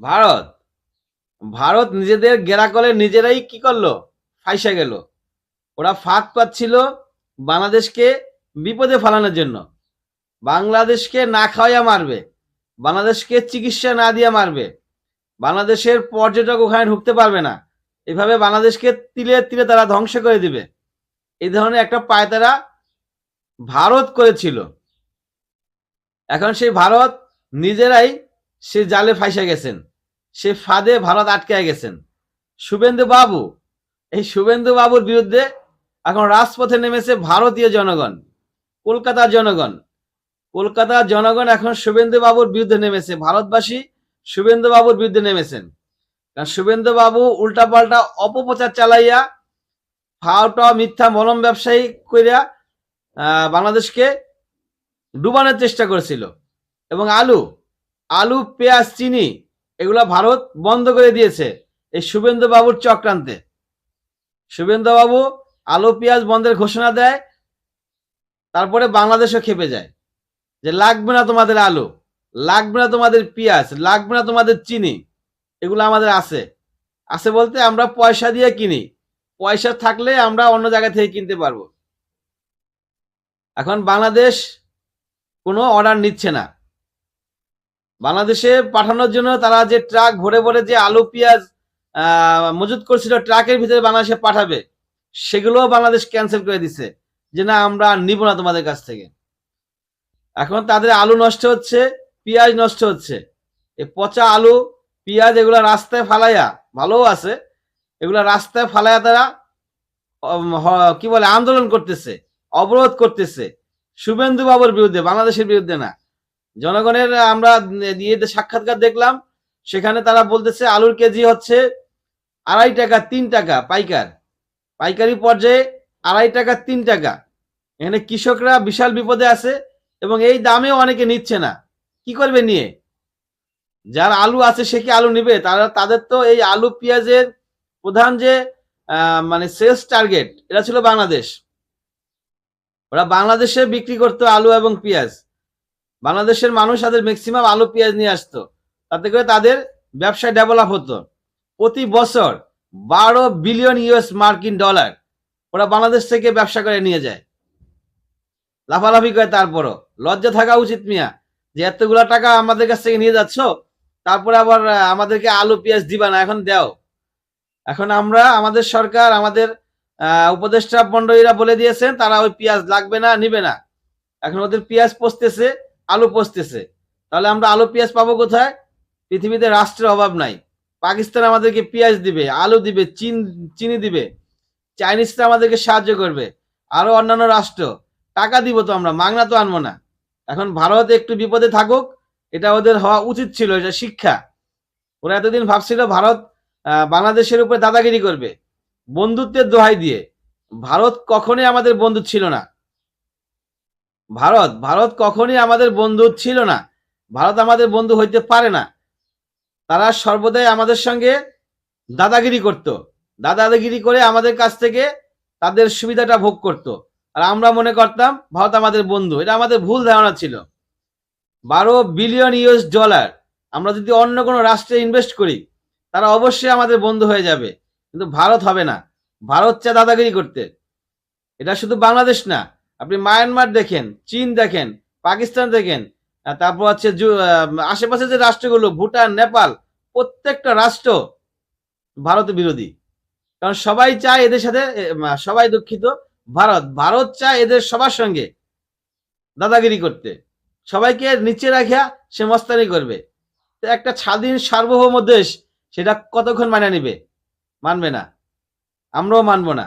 ভারত। ভারত নিজেদের গেরাকলে নিজেরাই কি করল? ফাইসা গেল। ওরা ফাঁক পাচ্ছিল বাংলাদেশকে বিপদে ফেলানোর জন্য। বাংলাদেশকে না খাওয়াইয়া মারবে, বাংলাদেশকে চিকিৎসা না দিয়ে মারবে, বাংলাদেশের পর্যটক ওখানে ঢুকতে পারবে না। এভাবে বাংলাদেশকে তিলে তিলে তারা ধ্বংস করে দিবে। এই ধরনের একটা পায়তারা ভারত করেছিল। এখন সেই ভারত নিজেরাই সে জালে ফাইসা গেছেন। সে ফাঁদে ভারত আটকে গেছেন। শুভেন্দু বাবু এই শুভেন্দু বাবুর বিরুদ্ধে এখন রাজপথে নেমেছে ভারতীয় জনগণ কলকাতার জনগণ। কলকাতার জনগণ এখন শুভেন্দু বাবুর বিরুদ্ধে নেমেছে। ভারতবাসী শুভেন্দু বাবুর বিরুদ্ধে নেমেছেন। কারণ শুভেন্দু বাবু উল্টাপাল্টা অপপ্রচার চালাইয়া ফাওটা মিথ্যা মলম ব্যবসায়ী আহ, বাংলাদেশকে ডুবানোর চেষ্টা করেছিল। এবং আলু আলু, পেঁয়াজ, চিনি, এগুলা ভারত বন্ধ করে দিয়েছে এই শুভেন্দু বাবুর চক্রান্তে। শুভেন্দু বাবু আলু, পেঁয়াজ বন্ধের ঘোষণা দেয়, তারপরে বাংলাদেশও খেপে যায় যে লাগবে না তোমাদের আলু, লাগবে না তোমাদের পেঁয়াজ, লাগবে না তোমাদের চিনি, এগুলো আমাদের আছে। আছে বলতে আমরা পয়সা দিয়ে কিনি, পয়সা থাকলে আমরা অন্য জায়গা থেকে কিনতে পারব। এখন বাংলাদেশ কোনো অর্ডার নিচ্ছে না। বাংলাদেশে পাঠানোর জন্য তারা যে ট্রাক ভরে ভরে যে আলু, পেঁয়াজ মজুত করছিল, ট্রাকের ভিতরে বাংলাদেশে পাঠাবে, সেগুলো বাংলাদেশ ক্যান্সেল করে দিছে। যে না, আমরা নিব না তোমাদের কাছ থেকে। এখন তাদের আলু নষ্ট হচ্ছে, পেঁয়াজ নষ্ট হচ্ছে। এই পচা আলু, পেঁয়াজ এগুলা রাস্তায় ফালাইয়া, ভালোও আছে, এগুলো রাস্তায় ফালাইয়া তারা কি বলে, আন্দোলন করতেছে, অবরোধ করতেছে। শুভেন্দু বাবুর বিরুদ্ধে, বাংলাদেশের বিরুদ্ধে না। জনগণের আমরা ইয়েতে সাক্ষাৎকার দেখলাম, সেখানে তারা বলতেছে আলুর কেজি হচ্ছে আড়াই টাকা, তিন টাকা পাইকার। পাইকারি পর্যায়ে আড়াই টাকা, তিন টাকা। এখানে কৃষকরা বিশাল বিপদে আছে এবং এই দামেও অনেকে নিচ্ছে না। কি করবে নিয়ে? যার আলু আছে সে কি আলু নিবে? তারা, তাদের তো এই আলু পেঁয়াজের প্রধান যে মানে সেলস টার্গেট এটা ছিল বাংলাদেশ। ওরা বাংলাদেশে বিক্রি করতো আলু এবং পেঁয়াজ। বাংলাদেশের মানুষ তাদের ম্যাক্সিমাম আলু, পেঁয়াজ নিয়ে আসতো। তাতে করে তাদের ব্যবসা ডেভেলপ হতো। প্রতি বছর বারো বিলিয়ন ইউএস মার্কিন ডলার ওরা বাংলাদেশ থেকে ব্যবসা করে নিয়ে যায়। লাফালাফি করে তারপরও। লজ্জা থাকা উচিত মিয়া, যে এতগুলা টাকা আমাদের কাছ থেকে নিয়ে যাচ্ছ, তারপরে আবার আমাদেরকে আলু, পেঁয়াজ দিবা না, এখন দাও। এখন আমরা, আমাদের সরকার, আমাদের উপদেষ্টা মন্ডলীরা বলে দিয়েছেন, তারা ওই পেঁয়াজ লাগবে না, নিবে না। এখন ওদের পেঁয়াজ পচতেছে আলু পচতেছে। তাহলে আমরা আলু পেঁয়াজ পাবো কোথায়? পৃথিবীতে রাষ্ট্রের অভাব নাই। পাকিস্তান আমাদেরকে পেঁয়াজ দিবে, আলু দিবে, চিন, চিনি দিবে। চাইনিজরা আমাদেরকে সাহায্য করবে। আরও অন্যান্য রাষ্ট্র। টাকা দিব তো আমরা, মাংনা তো আনব না। এখন ভারত একটু বিপদে থাকুক, এটা ওদের হওয়া উচিত ছিল, এটা শিক্ষা। ওরা এতদিন ভাবছিল ভারত বাংলাদেশের উপরে দাদাগিরি করবে। বন্ধুত্বের দোহাই দিয়ে। ভারত কখনোই আমাদের বন্ধু ছিল না। ভারত ভারত কখনই আমাদের বন্ধু ছিল না। ভারত আমাদের বন্ধু হইতে পারে না। তারা সর্বদাই আমাদের সঙ্গে দাদাগিরি করত। দাদাগিরি করে আমাদের কাছ থেকে তাদের সুবিধাটা ভোগ করত। আর আমরা মনে করতাম, ভারত আমাদের বন্ধু। এটা আমাদের ভুল ধারণা ছিল। বারো বিলিয়ন ইউএস ডলার। আমরা যদি অন্য কোনো রাষ্ট্রে ইনভেস্ট করি, তারা অবশ্যই আমাদের বন্ধু হয়ে যাবে। কিন্তু ভারত হবে না। ভারত চা দাদাগিরি করতে। এটা শুধু বাংলাদেশ না আপনি মায়ানমার দেখেন, চীন দেখেন, পাকিস্তান দেখেন তারপর হচ্ছে আশেপাশে যে রাষ্ট্রগুলো, ভুটান, নেপাল, প্রত্যেকটা রাষ্ট্র ভারত বিরোধী। কারণ সবাই চায় এদের সাথে সবাই দুঃখিত। ভারত ভারত চায় এদের সবার সঙ্গে দাদাগিরি করতে। সবাইকে নিচে রাখিয়া সে মস্তানি করবে। একটা স্বাধীন সার্বভৌম দেশ, সেটা কতক্ষণ মানে নিবে? মানবে না। আমরাও মানবো না।